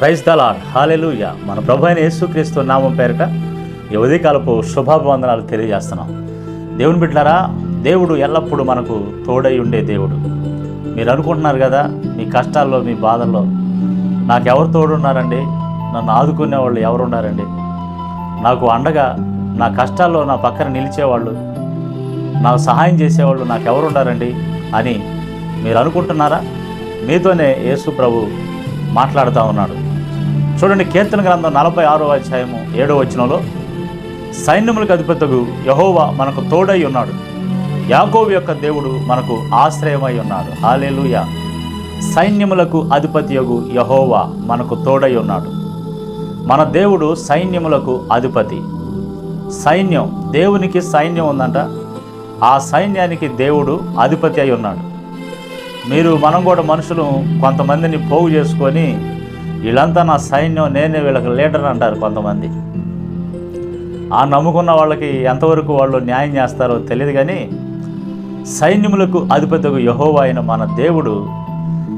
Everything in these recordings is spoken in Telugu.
ప్రైజ్ దలాడ్ హాలెలూయ మన ప్రభు అయిన యేసుక్రీస్తు నామం పేరిట ఈ ఉదయకాలపు శుభాభివందనాలు తెలియజేస్తున్నాం. దేవుని బిడ్డారా దేవుడు ఎల్లప్పుడూ మనకు తోడై ఉండే దేవుడు. మీరు అనుకుంటున్నారు కదా మీ కష్టాల్లో మీ బాధల్లో నాకు ఎవరు తోడున్నారండి? నన్ను ఆదుకునే వాళ్ళు ఎవరున్నారండి? నాకు అండగా నా కష్టాల్లో నా పక్కన నిలిచేవాళ్ళు నాకు సహాయం చేసేవాళ్ళు నాకు ఎవరున్నారండి అని మీరు అనుకుంటున్నారా? మీతోనే యేసు ప్రభు మాట్లాడుతూ ఉన్నాడు. చూడండి కీర్తన గ్రంథం నలభై ఆరో అధ్యాయము ఏడో వచనంలో సైన్యములకు అధిపతకు యహోవా మనకు తోడై ఉన్నాడు. యాకోబు యొక్క దేవుడు మనకు ఆశ్రయమై ఉన్నాడు. ఆలేలుయ సైన్యములకు అధిపతియగు యహోవా మనకు తోడై ఉన్నాడు. మన దేవుడు సైన్యములకు అధిపతి. సైన్యం దేవునికి సైన్యం ఉందంట. ఆ సైన్యానికి దేవుడు అధిపతి అయి ఉన్నాడు. మీరు మనం కూడా మనుషులు కొంతమందిని పోగు చేసుకొని వీళ్ళంతా నా సైన్యం నేనే వీళ్ళకి లీడర్ అంటారు కొంతమంది. ఆ నమ్ముకున్న వాళ్ళకి ఎంతవరకు వాళ్ళు న్యాయం చేస్తారో తెలియదు కానీ సైన్యములకు అధిపతికు యహోవా అయిన మన దేవుడు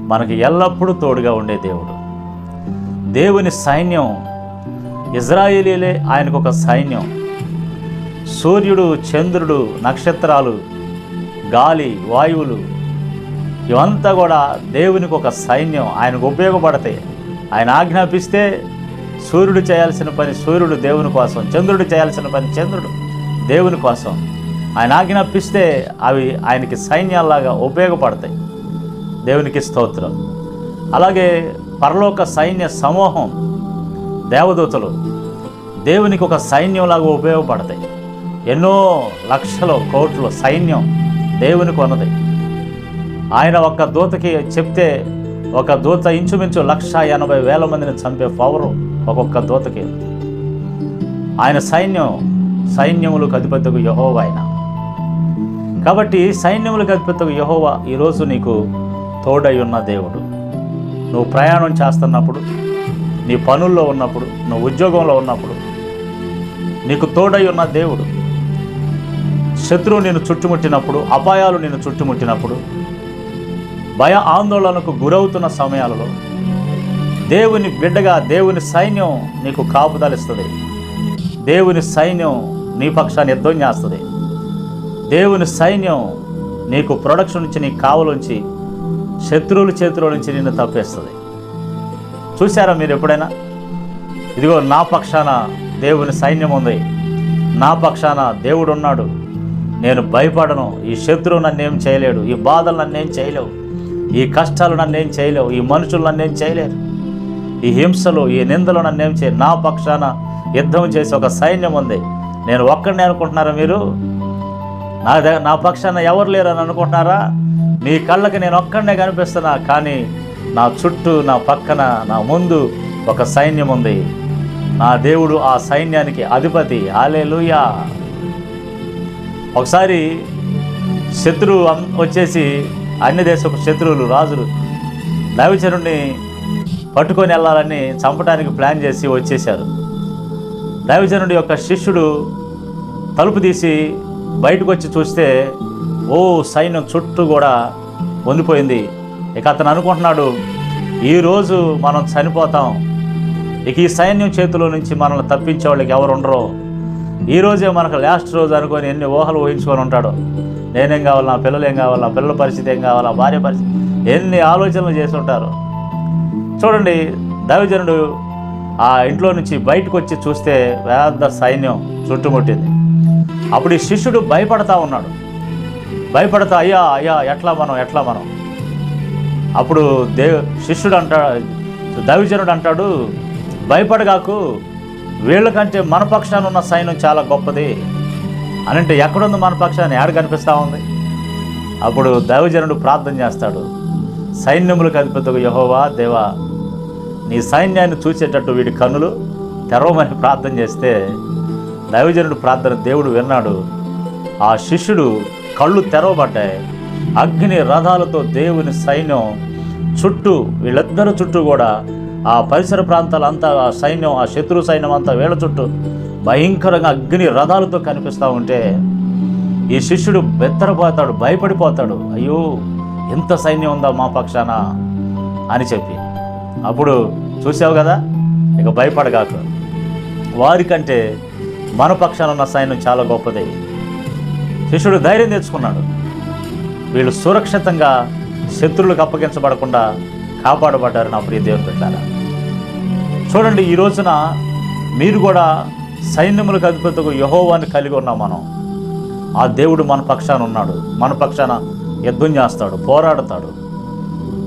మనకి ఎల్లప్పుడూ తోడుగా ఉండే దేవుడు. దేవుని సైన్యం ఇజ్రాయేలీలే ఆయనకు ఒక సైన్యం. సూర్యుడు చంద్రుడు నక్షత్రాలు గాలి వాయువులు ఇవంతా కూడా దేవునికి ఒక సైన్యం. ఆయనకు ఉపయోగపడతాయి. ఆయన ఆజ్ఞాపిస్తే సూర్యుడు చేయాల్సిన పని సూర్యుడు దేవుని కోసం చంద్రుడు చేయాల్సిన పని చంద్రుడు దేవుని కోసం. ఆయన ఆజ్ఞాపిస్తే అవి ఆయనకి సైన్యాల్లాగా ఉపయోగపడతాయి. దేవునికి స్తోత్రం. అలాగే పరలోక సైన్య సమూహం దేవదూతలు దేవునికి ఒక సైన్యంలాగా ఉపయోగపడతాయి. ఎన్నో లక్షలు కోట్లు సైన్యం దేవునికి ఉన్నది. ఆయన ఒక్క దూతకి చెప్తే ఒక దూత ఇంచుమించు లక్ష ఎనభై వేల మందిని చంపే పవరు ఒక్కొక్క దూతకి. ఆయన సైన్యం సైన్యములకు అధిపతికు యహోవా ఆయన కాబట్టి సైన్యములకు అధిపతికు యహోవా ఈరోజు నీకు తోడై ఉన్న దేవుడు. నువ్వు ప్రయాణం చేస్తున్నప్పుడు నీ పనుల్లో ఉన్నప్పుడు నువ్వు ఉద్యోగంలో ఉన్నప్పుడు నీకు తోడై ఉన్న దేవుడు. శత్రువు నేను చుట్టుముట్టినప్పుడు అపాయాలు నేను చుట్టుముట్టినప్పుడు భయ ఆందోళనకు గురవుతున్న సమయాలలో దేవుని బిడ్డగా దేవుని సైన్యం నీకు కాపుదలిస్తుంది. దేవుని సైన్యం నీ పక్షాన్ని యుద్ధం చేస్తుంది. దేవుని సైన్యం నీకు ప్రొడక్షన్ నుంచి నీ కావలుంచి శత్రువుల చేతుల నుంచి నిన్ను తప్పేస్తుంది. చూసారా మీరు ఎప్పుడైనా? ఇదిగో నా పక్షాన దేవుని సైన్యం ఉంది. నా పక్షాన దేవుడు ఉన్నాడు నేను భయపడను. ఈ శత్రువు నన్నేం చేయలేడు. ఈ బాధలు నన్నేం చేయలేవు. ఈ కష్టాలు నన్ను ఏం చేయలేవు ఈ మనుషులు నన్ను ఏం చేయలేరు. ఈ హింసలు ఈ నిందలు ఏం చేయ నా పక్షాన యుద్ధం చేసి ఒక సైన్యం ఉంది. నేను ఒక్కడిని అనుకుంటున్నారా మీరు? నా దగ్గర నా పక్షాన ఎవరు లేరని అనుకుంటున్నారా? మీ కళ్ళకి నేను ఒక్కడనే కనిపిస్తున్నా కానీ నా చుట్టూ నా పక్కన నా ముందు ఒక సైన్యం ఉంది. నా దేవుడు ఆ సైన్యానికి అధిపతి. ఆలేలుయా ఒకసారి శత్రువు వచ్చేసి అన్ని దేశపు శత్రువులు రాజులు నవిచరుణ్ణి పట్టుకొని వెళ్ళాలని చంపడానికి ప్లాన్ చేసి వచ్చేశారు. దైవజనుడి యొక్క శిష్యుడు తలుపు తీసి బయటకు వచ్చి చూస్తే ఓ సైన్యం చుట్టూ కూడా వందిపోయింది ఇక అతను అనుకుంటున్నాడు ఈరోజు మనం చనిపోతాం. ఇక ఈ సైన్యం చేతిలో నుంచి మనల్ని తప్పించే వాళ్ళకి ఎవరు ఉండరు. ఈ రోజే మనకు లాస్ట్ రోజు అనుకొని ఎన్ని ఊహలు ఊహించుకొని ఉంటాడు. నేనేం కావాలి? నా పిల్లలు ఏం కావాలి? నా పిల్లల పరిస్థితి ఏం కావాలి? నా భార్య పరిస్థితి ఎన్ని ఆలోచనలు చేసి ఉంటారు చూడండి దైవజనుడు ఆ ఇంట్లో నుంచి బయటకు వచ్చి చూస్తే వేద సైన్యం చుట్టుముట్టింది. అప్పుడు ఈ శిష్యుడు భయపడతా ఉన్నాడు. భయపడతా అయ్యా అయ్యా ఎట్లా మనం ఎట్లా మనం? అప్పుడు దేవ్ శిష్యుడు అంటాడు దైవజనుడు అంటాడు భయపడగాకు వీళ్ళకంటే మన పక్షాన ఉన్న సైన్యం చాలా గొప్పది. అని అంటే ఎక్కడుంది మన పక్షాన్ని ఏడు కనిపిస్తూ ఉంది? అప్పుడు దైవజనుడు ప్రార్థన చేస్తాడు. సైన్యములకు అధిపతిగా యహోవా దేవా నీ సైన్యాన్ని చూసేటట్టు వీడి కన్నులు తెరవమని ప్రార్థన చేస్తే దైవజనుడు ప్రార్థన దేవుడు విన్నాడు. ఆ శిష్యుడు కళ్ళు తెరవబడ్డాయి. అగ్ని రథాలతో దేవుని సైన్యం చుట్టూ వీళ్ళిద్దరు చుట్టూ కూడా ఆ పరిసర ప్రాంతాలంతా ఆ సైన్యం ఆ శత్రు సైన్యం అంతా వీళ్ళ చుట్టూ భయంకరంగా అగ్ని రథాలతో కనిపిస్తూ ఉంటే ఈ శిష్యుడు బెత్తరపోతాడు భయపడిపోతాడు. అయ్యో ఎంత సైన్యం ఉందా మా పక్షాన? అని చెప్పి. అప్పుడు చూసావు కదా ఇక భయపడగాకు. వారికంటే మన పక్షాన ఉన్న సైన్యం చాలా గొప్పది. శిష్యుడు ధైర్యం తెచ్చుకున్నాడు. వీళ్ళు సురక్షితంగా శత్రువులకు అప్పగించబడకుండా కాపాడబడ్డారు నా ప్రియ దేవుని పెట్టారా చూడండి ఈ రోజున మీరు కూడా సైన్యములకు అధిపతికు యహోవాన్ని కలిగి ఉన్నాం మనం. ఆ దేవుడు మన పక్షాన ఉన్నాడు. మన పక్షాన యుద్ధం చేస్తాడు పోరాడతాడు.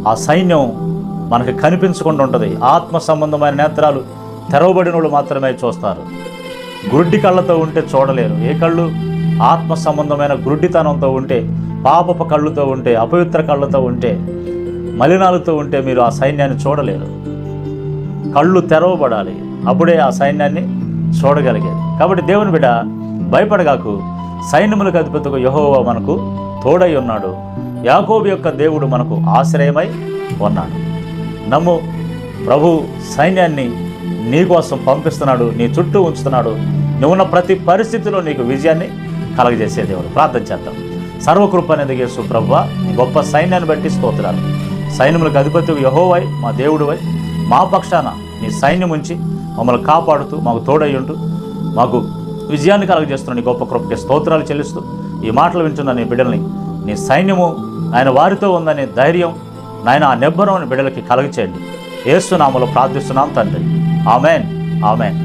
ఆ సైన్యం మనకి కనిపించకుండా ఉంటుంది. ఆత్మ సంబంధమైన నేత్రాలు తెరవబడిన వాళ్ళు మాత్రమే చూస్తారు. గుడ్డి కళ్ళతో ఉంటే చూడలేరు. ఏ కళ్ళు? ఆత్మ సంబంధమైన గుడ్డితనంతో ఉంటే పాపపు కళ్ళుతో ఉంటే అపవిత్ర కళ్ళతో ఉంటే మలినాలతో ఉంటే మీరు ఆ సైన్యాన్ని చూడలేరు. కళ్ళు తెరవబడాలి. అప్పుడే ఆ సైన్యాన్ని చూడగలిగేది. కాబట్టి దేవుని బిడ్డ భయపడగాకు సైన్యములకు అధిపతిగా యహోవా మనకు తోడై ఉన్నాడు. యాకోబు యొక్క దేవుడు మనకు ఆశ్రయమై ఉన్నాడు. నమ్ము ప్రభు సైన్యాన్ని నీకోసం పంపిస్తున్నాడు నీ చుట్టూ ఉంచుతున్నాడు. నువ్వున్న ప్రతి పరిస్థితిలో నీకు విజయాన్ని కలగజేసే దేవుడు. ప్రార్థన చేద్దాం. సర్వకృప అనేది యేసు ప్రభు గొప్ప సైన్యాన్ని బట్టి స్తోత్రాలు. సైన్యములకు అధిపతి యహోవై మా దేవుడువై మా పక్షాన నీ సైన్యం ఉంచి మమ్మల్ని కాపాడుతూ మాకు తోడై ఉంటూ మాకు విజయాన్ని కలగజేస్తున్న నీ గొప్ప కృపకి స్తోత్రాలు చెల్లిస్తూ ఈ మాటలు వింటున్న నీ బిడ్డల్ని నీ సైన్యము ఆయన వారితో ఉందనే ధైర్యం నాయన ఆ నిబ్బరం బిడ్డలకి కలగచేయండి. ఏసునామలో ప్రార్థిస్తున్నాం తండ్రి. ఆమెన్. ఆమెన్.